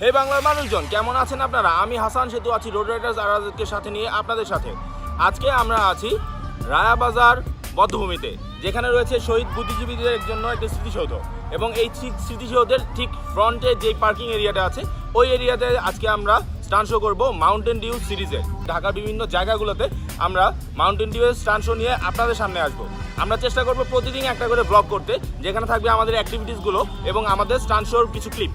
হে বাংলার মানুষজন, কেমন আছেন আপনারা? আমি হাসান সেতু আছি রোড রাইডার্স আরাজকে সাথে নিয়ে আপনাদের সাথে। আজকে আমরা আছি রায়াবাজার বদ্ধভূমিতে, যেখানে রয়েছে শহীদ বুদ্ধিজীবীদের জন্য একটি স্মৃতিসৌধ। এবং এই স্মৃ- স্মৃতিসৌধের ঠিক ফ্রন্টে যে পার্কিং এরিয়াটা আছে, ওই এরিয়াতে আজকে আমরা স্টান শো করব মাউন্টেন ডিউ সিরিজে ঢাকার বিভিন্ন জায়গাগুলোতে আমরা মাউন্টেন ডিউ স্টান শো নিয়ে আপনাদের সামনে আসব। আমরা চেষ্টা করব প্রতিদিন একটা করে ব্লগ করতে, যেখানে থাকবে আমাদের অ্যাক্টিভিটিসগুলো এবং আমাদের স্টান শোর কিছু ক্লিপ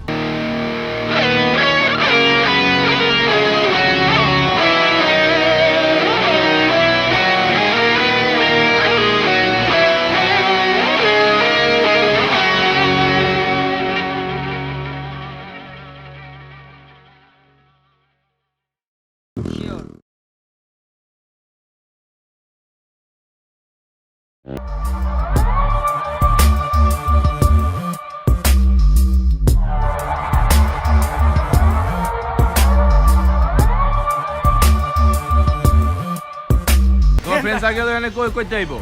তোমার ফ্রেন্ড সার্কেল এখানে কই কই যাইবো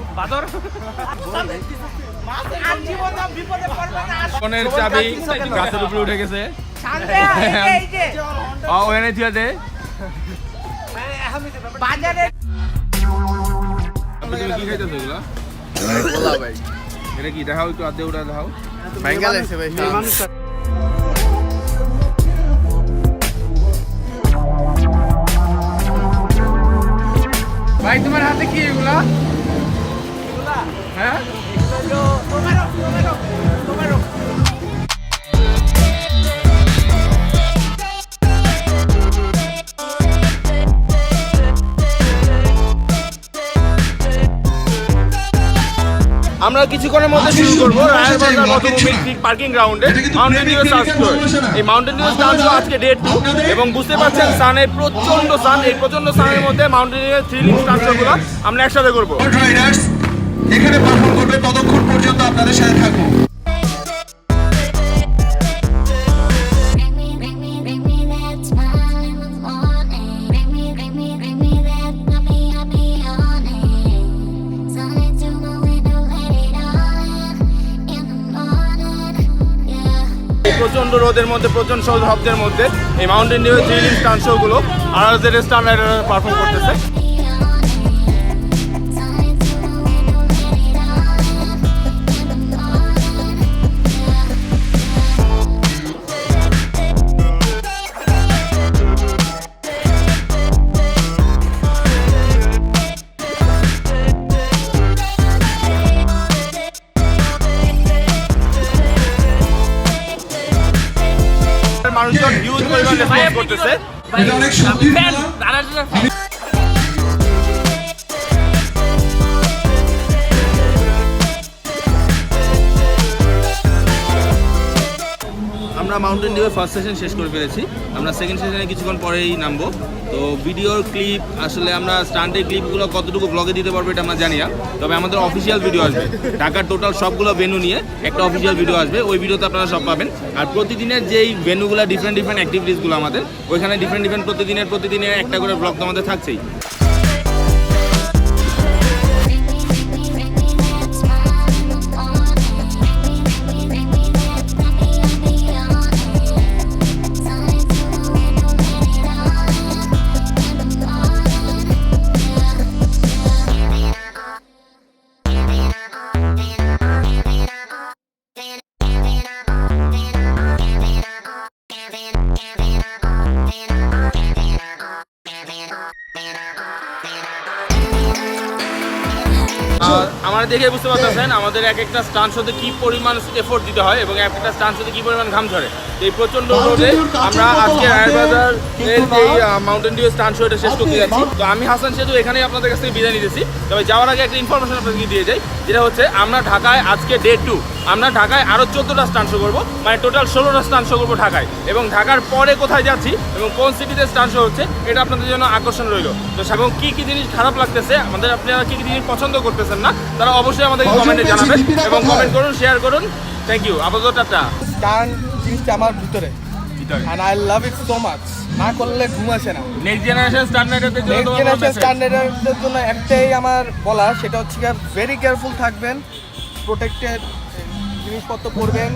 ফোনের চাবি গাছের উপরে উঠে গেছে। ওখানে থিয়া দে। বাজারে কি খাইতেছো এগুলা? দেখাও একটু আদে দেখাও ভাঙ্গা ভাই ভাই তোমার হাতে কি এগুলা? আমরা কিছুক্ষণের মধ্যে শুরু করব রায়েরবাজার বদ্ধভূমির ঠিক পার্কিং গ্রাউন্ডে মাউন্টেন ডিউ সার্চ এই মাউন্টেন ডিউ সার্চ আজকে ডেট টু এবং বুঝতে পারছেন সানের প্রচণ্ড সান এই প্রচণ্ড সানের মধ্যে মাউন্টেন ডিউ থ্রিলিং স্ট্রাকচারগুলো আমরা একসাথে করব। এখানে পারফর্ম করবে ততক্ষণ পর্যন্ত আপনাদের সাথে থাকব। প্রচণ্ড রোদের মধ্যে প্রচণ্ড শব্দের মধ্যে এই মাউন্টেন ডিউ থ্রিলিং স্টান শোগুলো আর স্টার রাইডার পারফর্ম করতেছে। এটা অনেক সত্যি মাউন্টেন ডিউয়ের ফার্স্ট সেশন শেষ করে ফেলেছি। আমরা সেকেন্ড সেশনে কিছুক্ষণ পরেই নামবো। তো ভিডিওর ক্লিপ আসলে আমরা স্টান্টের ক্লিপগুলো কতটুকু ব্লগে দিতে পারব এটা আমরা জানি না। তবে আমাদের অফিসিয়াল ভিডিও আসবে। ঢাকার টোটাল সবগুলো ভেনু নিয়ে একটা অফিসিয়াল ভিডিও আসবে। ওই ভিডিওতে আপনারা সব পাবেন। আর প্রতিদিনের যেই ভেনুগুলো ডিফারেন্ট ডিফারেন্ট অ্যাক্টিভিটিসগুলো আমাদের, ওইখানে ডিফারেন্ট ডিফারেন্ট প্রতিদিনের প্রতিদিনের একটা করে ব্লগ তো আমাদের থাকছেই। আমরা দেখে বুঝতে পারতেছেন আমাদের এক একটা স্টান শোতে কি পরিমাণ এফোর্ট দিতে হয় এবং এক একটা স্টান শোতে কি পরিমাণ ঘাম ঝরে। এই প্রচণ্ড রোদে আমরা আজকে রায়বাজার এর এই মাউন্টেন ডিউ স্টান শো এটা শেষ করতে যাচ্ছি। তো আমি হাসান সেতু এখানেই আপনাদের কাছ থেকে বিদায় নিতেছি। তবে যাওয়ার আগে একটা ইনফরমেশন আপনাদেরকে দিয়ে যাই যেটা হচ্ছে আমরা ঢাকায় আজকে ডে টু আমরা ঢাকায় আরও চোদ্দোটা স্টান শো করব। মানে টোটাল ষোলোটা স্টান শো করব ঢাকায়। এবং ঢাকার পরে কোথায় যাচ্ছি এবং কোন সিটিতে স্টান শো হচ্ছে এটা আপনাদের জন্য আকর্ষণ রইল। তো এবং কী কী জিনিস খারাপ লাগতেছে? আমাদের আপনারা কী কী জিনিস পছন্দ করতেছেন না? তারা অবশ্যই আমাদেরকে কমেন্টে জানাবেন এবং কমেন্ট করুন শেয়ার করুন। থ্যাংক ইউ আপাতত টাটা। জিনিসটা আমার ভিতরে। and I love it so much না করলে ঘুম আসে না। নেক্সট জেনারেশন স্ট্যান্ডার্ডের জন্য নেক্সট জেনারেশন? স্ট্যান্ডার্ডের জন্য একটাই আমার বলা সেটা হচ্ছে ভেরি কেয়ারফুল থাকবেন প্রোটেক্টেড জিনিসপত্র পরবেন